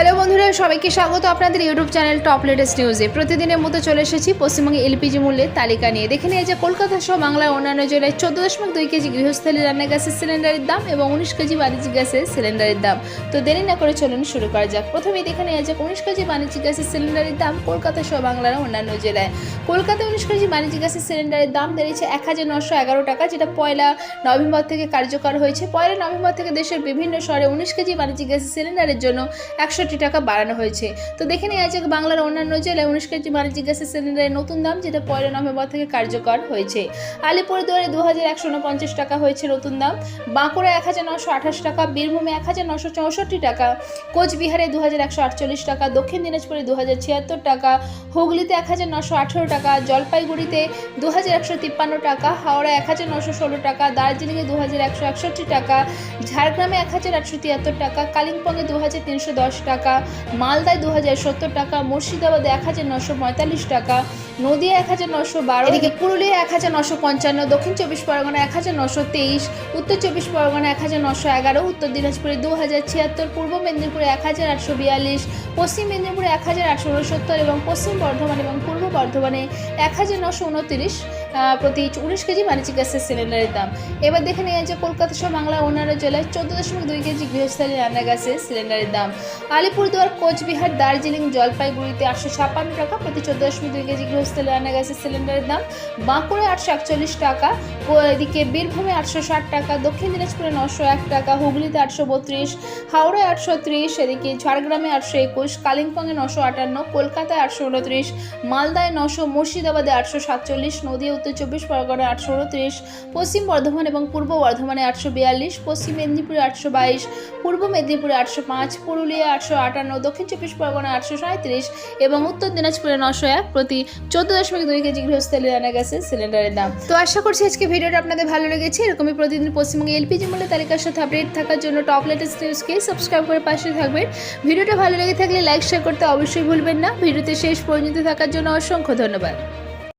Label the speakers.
Speaker 1: Hello বন্ধুরা, সবাইকে স্বাগত আপনাদের ইউটিউব চ্যানেল টপ লেটেস্ট নিউজে। প্রতিদিনের মতো চলে এসেছি পশ্চিমবঙ্গে এলপিজি মূল্যের তালিকা নিয়ে। দেখে নিয়ে যে কলকাতা সহ বাংলার অন্যান্য জেলায় চোদ্দ দশমিক দুই কেজি গৃহস্থলী রান্না গ্যাসের সিলিন্ডারের দাম এবং উনিশ কেজি বাণিজ্যিক গ্যাসের সিলিন্ডারের দাম। তো দেরি না করে চলুন শুরু করা যাক। প্রথমেই দেখে নেওয়া যাক, উনিশ কেজি বাণিজ্যিক গ্যাসের সিলিন্ডারের দাম কলকাতা সহ বাংলার অন্যান্য জেলায়। কলকাতায় উনিশ কেজি বাণিজ্যিক গ্যাসের সিলিন্ডারের দাম বেড়েছে এক হাজার নশো এগারো টাকা, যেটা পয়লা নভেম্বর থেকে কার্যকর হয়েছে। পয়লা নভেম্বর থেকে দেশের বিভিন্ন শহরে উনিশ কেজি বাণিজ্যিক গ্যাসের সিলিন্ডারের জন্য একষট্টি টাকা বাড়ানো হয়েছে। তো দেখে নেওয়া যাক বাংলার অন্যান্য জেলায় উনিশ কেজি বাণিজ্যিক গ্যাসের সিলিন্ডারের নতুন দাম, যেটা পয়লা নভেম্বর থেকে কার্যকর হয়েছে। আলিপুরদুয়ারে দু হাজার একশো উনপঞ্চাশ টাকা হয়েছে নতুন দাম। বাঁকুড়া এক হাজার নশো আঠাশ টাকা, বীরভূমে এক হাজার নশো চৌষট্টি টাকা। কোচবিহারে দু হাজার একশো আটচল্লিশ টাকা, দক্ষিণ দিনাজপুরে দু হাজার ছিয়াত্তর টাকা। হুগলিতে এক হাজার নশো আঠেরো টাকা, জলপাইগুড়িতে দু হাজার একশো তিপ্পান্ন টাকা হাওড়া এক হাজার নশো ষোলো টাকা, দার্জিলিংয়ে দু হাজার একশো একষট্টি টাকা, ঝাড়গ্রামে এক হাজার আটশো তিয়াত্তর টাকা, কালিম্পংয়ে দু হাজার তিনশো দশ টাকা। মালদায় দু হাজার সত্তর টাকা মুর্শিদাবাদে এক হাজার নশো পঁয়তাল্লিশ টাকা নদিয়া এক হাজার নশো বারো এদিকে পুরুলিয়া এক হাজার নশো পঞ্চান্ন দক্ষিণ চব্বিশ পরগনা এক হাজার নশো তেইশ উত্তর চব্বিশ পরগনা এক হাজার নশো এগারো উত্তর দিনাজপুরে দু হাজার ছিয়াত্তর পূর্ব মেদিনীপুরে এক হাজার আটশো বিয়াল্লিশ পশ্চিম মেদিনীপুরে এক হাজার আটশো উনসত্তর এবং পশ্চিম বর্ধমান এবং পূর্ব বর্ধমানে এক হাজার নশো উনত্রিশ প্রতি উনিশ কেজি বাণিজ্যিক গ্যাসের সিলিন্ডারের দাম। এবার দেখে নিয়ে যে কলকাতা সহ বাংলা অন্যান্য জেলায় চোদ্দ দশমিক দুই কেজি গৃহস্থালী রান্না গ্যাসের সিলিন্ডারের দাম। আলিপুরদুয়ার কোচবিহার দার্জিলিং জলপাইগুড়িতে আটশো ছাপ্পান্ন টাকা প্রতি চোদ্দ দশমিক দুই কেজি গৃহস্থলী রান্না গ্যাসের সিলিন্ডারের দাম বাঁকুড়ায় আটশো একচল্লিশ টাকা এদিকে বীরভূমে আটশো ষাট টাকা, দক্ষিণ দিনাজপুরে নশো এক টাকা, হুগলিতে আটশো বত্রিশ, হাওড়ায় আটশো ত্রিশ, এদিকে ঝাড়গ্রামে আটশো একুশ, কালিম্পংয়ে নশো আটান্ন, কলকাতায় আটশো উনত্রিশ, মালদায় নশো, মুর্শিদাবাদে আটশো সাতচল্লিশ, নদীয়া, উত্তর চব্বিশ পরগনায় আটশো উনত্রিশ, পশ্চিম বর্ধমান এবং পূর্ব বর্ধমানে আটশো বিয়াল্লিশ, পশ্চিম মেদিনীপুরে আটশো বাইশ, পূর্ব মেদিনীপুরে আটশো পাঁচ, পুরুলিয়া আটশো আটান্ন, দক্ষিণ চব্বিশ পরগনা আটশো সাঁত্রিশ এবং উত্তর দিনাজপুরে নশো এক প্রতি চোদ্দ দশমিক দুই কেজি গৃহস্থলী রান্না গ্যাসের সিলিন্ডারের দাম। তো আশা করছি আজকে ভিডিওটা আপনাদের ভালো লেগেছে। এরকমই প্রতিদিন পশ্চিমবঙ্গে এলপিজি মূল্য তালিকার সাথে আপডেট থাকার জন্য টপ লেটেস্ট নিউজকে সাবস্ক্রাইব করে পাশে থাকবেন। ভিডিওটা ভালো লেগে থাকলে লাইক শেয়ার করতে অবশ্যই ভুলবেন না। ভিডিওতে শেষ পর্যন্ত থাকার জন্য অসংখ্য ধন্যবাদ।